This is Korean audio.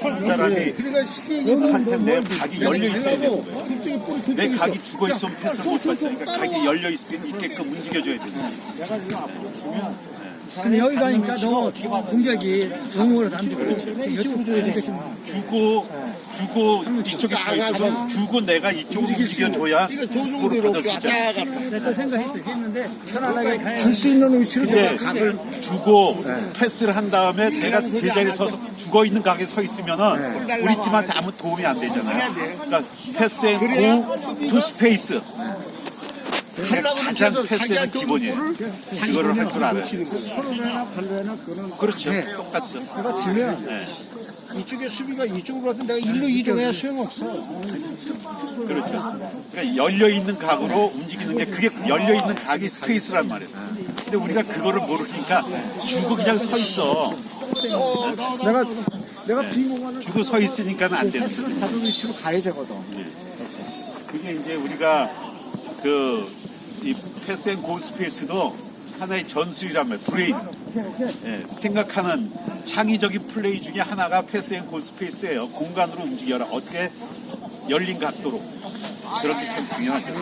그 사람이 그러니까 한테 내 각이 열려 있어야 되는 뿌리 저쪽에 내 있어. 각이 죽어 있으면 패스 못. 그러니까 각이 열려 있, 있게끔 움직여줘야 돼. 내가 이거 앞으로 주면 근데 여기 가니까 너무 공격이 용으로 안 되고 이쪽으로 이렇게 좀 주고 주고 이쪽에 가 있으면 주고 내가 이쪽으로 움직여줘야 이거 있잖아. 왔다 갔다 내가 생각했어 했는데 편안하게 줄수 있는 위치로 근데 내가 각을 주고 패스를 한 다음에 내가 제자리에 서서 죽어 있는 각에 서 있으면은 우리 팀한테 아무 도움이 안 되잖아요. 그러니까 패스앤 고 투 스페이스 한다고 가장 해서 패스의 자기한테 기본이에요. 볼을 이거를 할 줄 알아요. 서로나 발로나 그거는 그렇죠. 똑같죠. 내가 지면 네. 이쪽에 수비가 이쪽으로 가도 내가 일로 이동해야 소용없어. 그렇죠. 그러니까 열려 있는 각으로 움직이는 게 그게 열려 있는 각이 스페이스란 말이에요. 근데 우리가 그거를 모르니까 주고 그냥 서 있어. 내가 내가 비공간을 주고 서 있으니까는 안 되는 거예요. 패스를 잡은 위치로 가야 되거든. 그게 이제 우리가 그 이 패스 앤 고 스페이스도 하나의 전술이란 말이에요. 브레인. 예, 생각하는 창의적인 플레이 중에 하나가 패스 앤 고 스페이스예요. 공간으로 움직여라. 어떻게 열린 각도로. 그렇게 참 중요하죠.